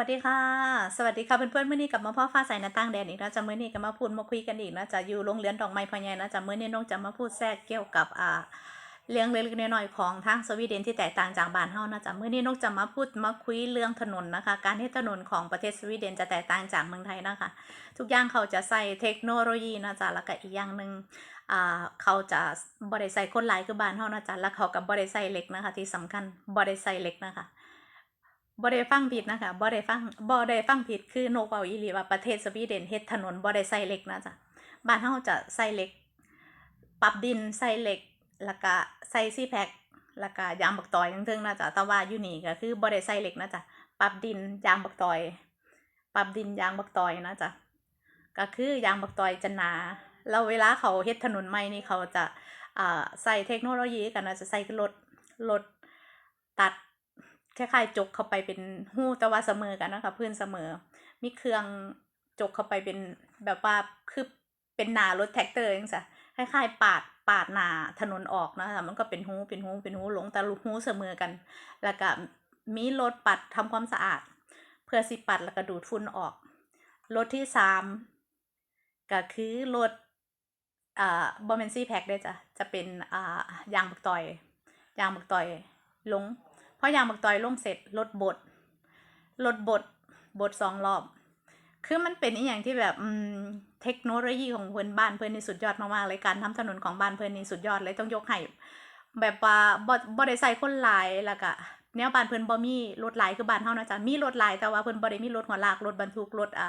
วัสดีค่ะ สวัสดีค่ะเพื่อนๆเมื่อนี้กับมาพ่อฟ้าใสหน้าต่างแดนอีกนะจะเมื่อนี้ก็มาพูดมาคุยกันอีกนะจะอยู่โรงเรียนดอกไม้พญายนะจะเมื่อนี้น้องจะมาพูดแทรกเกี่ยวกับอ่าเรื่องเล็กๆน้อยๆของทางสวีเดนที่แตกต่างจากบ้านเฮานะจ๊ะเมื่อนี้นกจะมาพูดมาคุยเรื่องถนนนะคะ การที่ถนนของประเทศสวีเดนจะแตกต่างจากเมืองไทยนะคะ ทุกอย่างเขาจะใส่เทคโนโลยีนะจ๊ะแล้วก็อีกอย่างหนึ่งอ่าเขาจะบริใส่คนหลายคือบ้านเฮานะจ๊ะแล้วเขากับบริใส่เหล็กนะคะ ที่สำคัญบริใส่เหล็กนะคะ บ่ได้ฟังผิดนะคะบ่ได้ฟังบ่ได้ฟังผิดคือนกเว้าอีหลีว่าประเทศสวีเดนเฮ็ดถนนบ่ได้ใส่เหล็กนะจ๊ะบ้านเฮาจะใส่เหล็ก ปรับดินใส่เหล็กแล้วก็ใส่ซี่แพ็คแล้วก็ยางบักตอยทั้งเทิงนะจ๊ะแต่ว่าอยู่นี่ก็คือบ่ได้ใส่เหล็กนะจ๊ะปรับดินยางบักตอย ปรับดินยางบักตอยนะจ๊ะก็คือยางบักตอยจะหนาแล้วเวลาเขาเฮ็ดถนนใหม่นี่เขาจะอ่าใส่เทคโนโลยีกันนะจะใส่รถรถตัด คล้ายๆจกเข้าไปเป็นหู้แต่ว่าเสมอกันนะคะเพื้นเสมอ มีเครื่องจกเข้าไปเป็นแบบว่าคือเป็นหนารถแท็กเตอร์จังซะคล้ายๆ ปาดปาดหนาถนนออกนะคะมันก็เป็นหู้เป็นหู้เป็นหู้หลงแต่ลูกหู้เสมอกัน แล้วก็มีรถปัดทำความสะอาด เพื่อสิปัดแล้วก็ดูดฝุ่นออกรถที่สามก็คือรถอ่าบอมเมนซี่แพ็กได้จ้ะจะเป็นอ่ายางบักตอย ยางบักตอยลง พอยางบักตอยลงเสร็จรถบดรถบดบดสองรอบ คือมันเป็นอีอย่างที่แบบเทคโนโลยีของเพื่อนบ้านเพื่อนนี่สุดยอดมากๆเลยการทำถนนของบ้านเพื่อนนี่สุดยอดเลยต้องยกให้แบบว่าบ่บ่ได้ใส่คนหลายแล้วก็แนวบ้านเพิ่นบ่มีรถหลายคือบ้านเฮานะจ๊ะมีรถหลายแต่ว่าเพิ่นบ่ได้มีรถหัวลากรถบรรทุกรถอ่า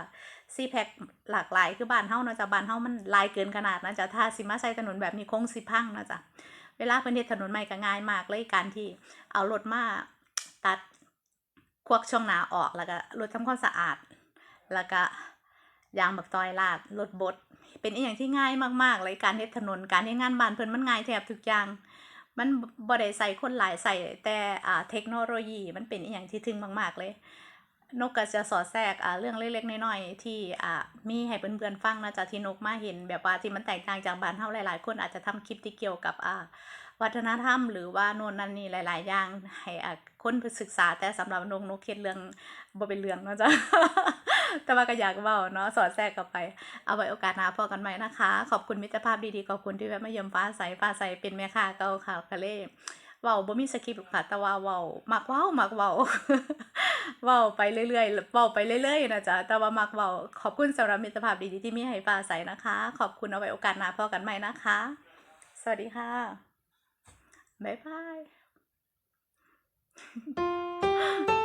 ซีแพ็คหลากหลายคือบ้านเฮานะจ๊ะบ้านเฮามันหลายเกินขนาดนะจ๊ะถ้าสิมาใช้ถนนแบบนี้คงสิพังนะจ๊ะ เวลาเพิ่นเฮ็ดถนนใหม่ก็ง่ายมากเลยการที่เอารถมาตัดควักช่องหนาออกแล้วก็รถทำความสะอาด แล้วก็ยางบักตอยลาดรถบดเป็นอีกอย่างที่ง่ายมากๆเลยการเฮ็ดถนนการเฮ็ดงานบ้านเพิ่นมันง่ายแทบทุกอย่าง มันบ่ได้ใส่คนหลายใส่แต่อ่าเทคโนโลยีมันเป็นอีกอย่างที่ทึ่งมาก ๆเลย นกก็จะสอดแทรกอ่าเรื่องเล็กๆน้อยๆที่อ่ามีให้เพื่อนๆฟังนะจ๊ะที่นกมาเห็น แบบว่าที่มันแตกต่างจากบ้านเฮาหลายๆ คนอาจจะทำคลิปที่เกี่ยวกับอ่าวัฒนธรรมหรือว่าโน่นนั่นนี่หลาย ๆ อย่างให้อะคนศึกษาแต่สำหรับนกนกเฮ็ดเรื่องบ่เป็นเรื่องนะจ้ะแต่ว่าก็อยากเว้าเนาะสอดแทรกเข้าไป เอาไว้โอกาสหน้าพอกันใหม่นะคะ ขอบคุณมิตรภาพดีๆขอบคุณที่แวะมาเยี่ยมฟ้าใสฟ้าใสเป็นแม่ค้าเก่าค่ะกะเลยเว้าบ่มีสคริปต์ค่ะแต่ว่าเว้ามักเว้ามักเว้า เว้าไปเรื่อยๆเว้าไปเรื่อยๆนะจ๊ะแต่ว่ามักเว้าขอบคุณสำหรับมิตรภาพดีๆที่มีให้ฟ้าใสนะคะ ขอบคุณเอาไว้โอกาสหน้าพอกันใหม่นะคะ สวัสดีค่ะบ๊ายบาย